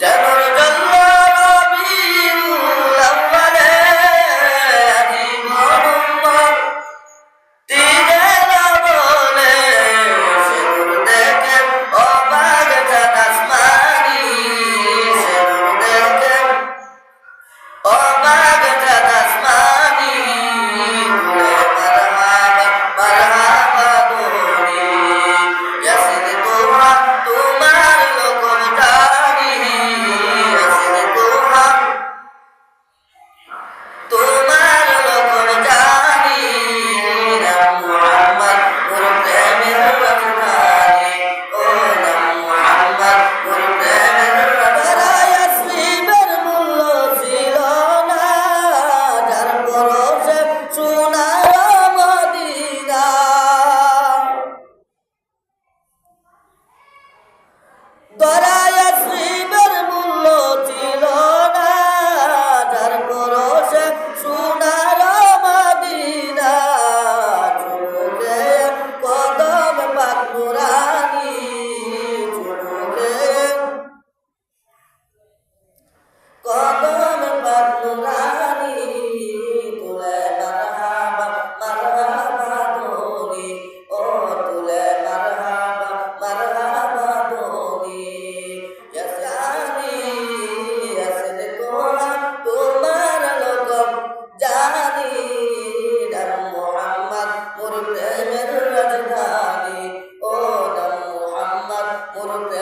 যারা দরায়াত শ্রীমের মূল্য ছিল না। যার পরশে সোনার মদিনা। চুমুকে কদম পাকুরানি চুমুকে কদম Muhammad, Murut Emer Rajdani, O Dam Muhammad, Murut